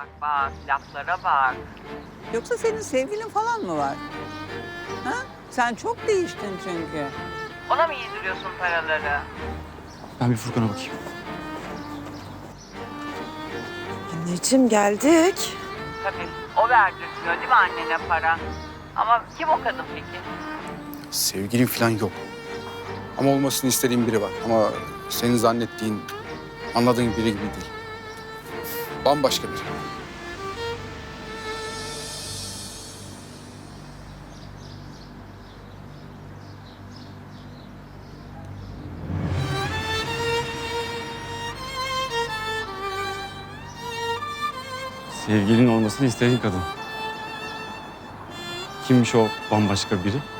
bak bak laflara bak. Yoksa senin sevgilin falan mı var? Ha? Sen çok değiştin çünkü. Ona mı yediriyorsun paraları? Ben bir Furkan'a bakayım. Anneciğim geldik. Tabii o verdirtiyor değil mi annene para? Ama kim o kadın peki? Sevgilim falan yok. Ama olmasını istediğim biri var. Ama senin zannettiğin, anladığın biri gibi değil. Bambaşka biri. Sevgilin olmasını istediğin kadın. Kimmiş o bambaşka biri?